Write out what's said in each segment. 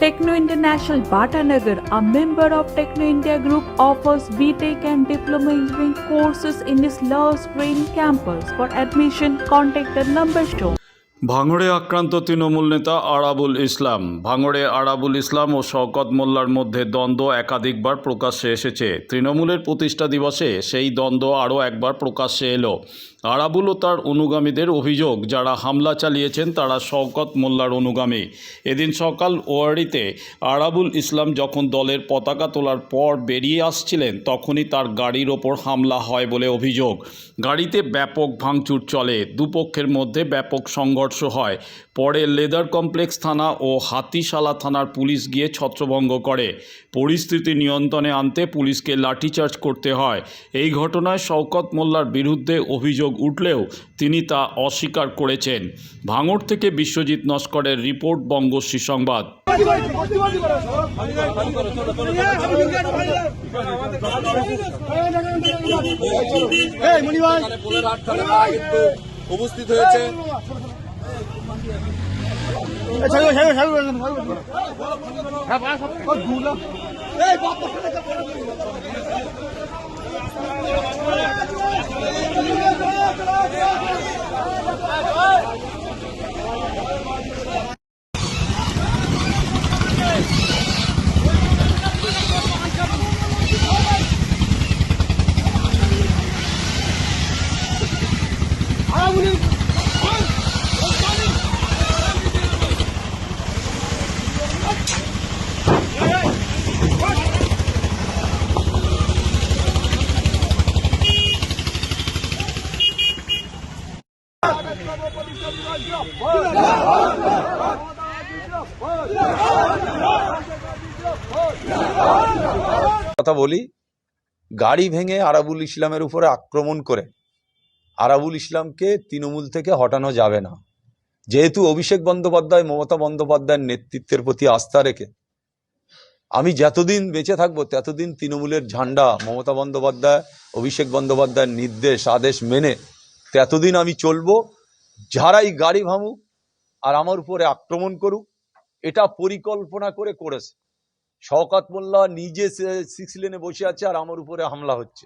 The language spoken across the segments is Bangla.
Techno International Bhatanagar, a member of Techno India Group, offers BTEC and Diploma Engineering courses in its Love Green campus. For admission, contact the number shown. ভাঙড়ে আক্রান্ত তৃণমূল নেতা আরাবুল ইসলাম ভাঙড়ে আরাবুল ইসলাম ও শওকত মোল্লার মধ্যে দ্বন্দ্ব একাধিকবার প্রকাশ্যে এসেছে তৃণমূলের প্রতিষ্ঠা দিবসে সেই দ্বন্দ্ব আরও একবার প্রকাশ্যে এলো আরাবুল ও তার অনুগামীদের অভিযোগ, যারা হামলা চালিয়েছেন তারা শওকত মোল্লার অনুগামী। এদিন সকাল ওয়ারিতে আরাবুল ইসলাম যখন দলের পতাকা তোলার পর বেরিয়ে আসছিলেন, তখনই তার গাড়ির ওপর হামলা হয় বলে অভিযোগ। গাড়িতে ব্যাপক ভাঙচুর চলে, দুপক্ষের মধ্যে ব্যাপক সংঘর্ষ হয়। পরে লেদার কমপ্লেক্স থানা ও হাতিশালা থানার পুলিশ গিয়ে ছত্রভঙ্গ করে। পরিস্থিতি নিয়ন্ত্রণে আনতে পুলিশকে লাঠিচার্জ করতে হয়। এই ঘটনায় শওকত মোল্লার বিরুদ্ধে অভিযোগ উঠলেও তিনি তা অস্বীকার করেছেন। ভাঙড় থেকে বিশ্বজিৎ নস্করের রিপোর্ট বঙ্গশ্রী সংবাদ। উপস্থিত হয়েছে। কথা বলি, গাড়ি ভেঙে আরাবুল ইসলামের উপরে আক্রমণ করে, আরাবুল ইসলামকে তৃণমূল থেকে হটানো যাবে না। যেহেতু অভিষেক বন্দ্যোপাধ্যায়, মমতা বন্দ্যোপাধ্যায়ের নেতৃত্বের প্রতি আস্থা রেখে, আমি যতদিন বেঁচে থাকব, ততদিন তৃণমূলের ঝান্ডা মমতা বন্দ্যোপাধ্যায়, অভিষেক বন্দ্যোপাধ্যায়ের নির্দেশ, আদেশ মেনে, ততদিন আমি চলবো যারাই গাড়ি ভাঙুক আর আমার উপরে আক্রমণ করুক, এটা পরিকল্পনা করে করেছে। শওকাত মোল্লা নিজে সিক্স লেনে বসে আছে আর আমার উপরে হামলা হচ্ছে।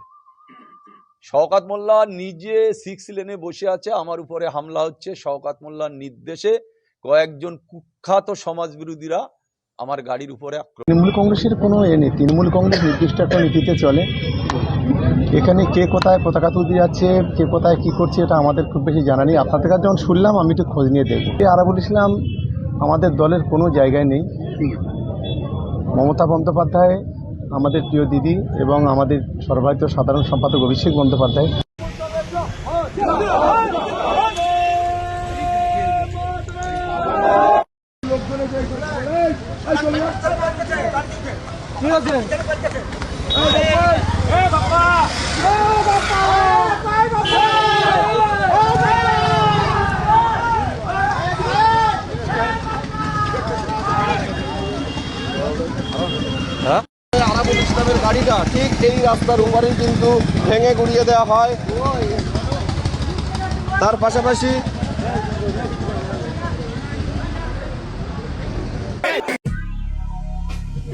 শওকাত মোল্লা নিজে সিক্স লেনে বসে আছে, আমার উপরে হামলা হচ্ছে। শওকাত মোল্লার নির্দেশে কয়েকজন কুখ্যাত সমাজ বিরোধীরা আমার গাড়ির উপরে আক্রমণ তৃণমূল কংগ্রেসের কোনো এ নেই। তৃণমূল কংগ্রেস নির্দিষ্ট একটা নীতিতে চলে। এখানে কে কোথায় পতাকা তুলতে যাচ্ছে কে কোথায় কি করছে এটা আমাদের খুব বেশি জানা নেই আপনাদের কাছে যখন শুনলাম আমি একটু খোঁজ নিয়ে দেখব আরাবুল ইসলাম আমাদের দলের কোনো জায়গায় নেই মমতা বন্দ্যোপাধ্যায় আমাদের প্রিয় দিদি এবং আমাদের সর্বাধিক সাধারণ সম্পাদক অভিষেক বন্দ্যোপাধ্যায় আরাবুল ইসলামের গাড়িটা ঠিক এই রাস্তার উপরেই কিন্তু ভেঙে গুড়িয়ে দেওয়া হয় তার পাশাপাশি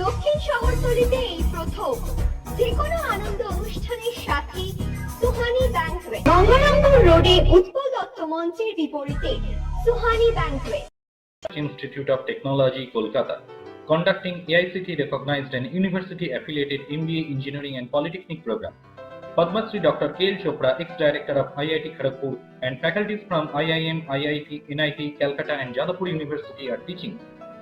দক্ষিণ শহরতলিতে এই প্রথম সুহানি ব্যাংকুয়েট গঙ্গারামপুর রোডে উৎপল দত্ত মঞ্চের বিপরীতে Suhani banquet Institute of Technology, Kolkata, conducting AICT recognized and university affiliated MBA Engineering and Polytechnic program. Padma Shri Dr. K. L. Chopra, ex-director of IIT Kharagpur, and faculties from IIM, IIT, NIT, Calcutta, and Jadavpur University are teaching.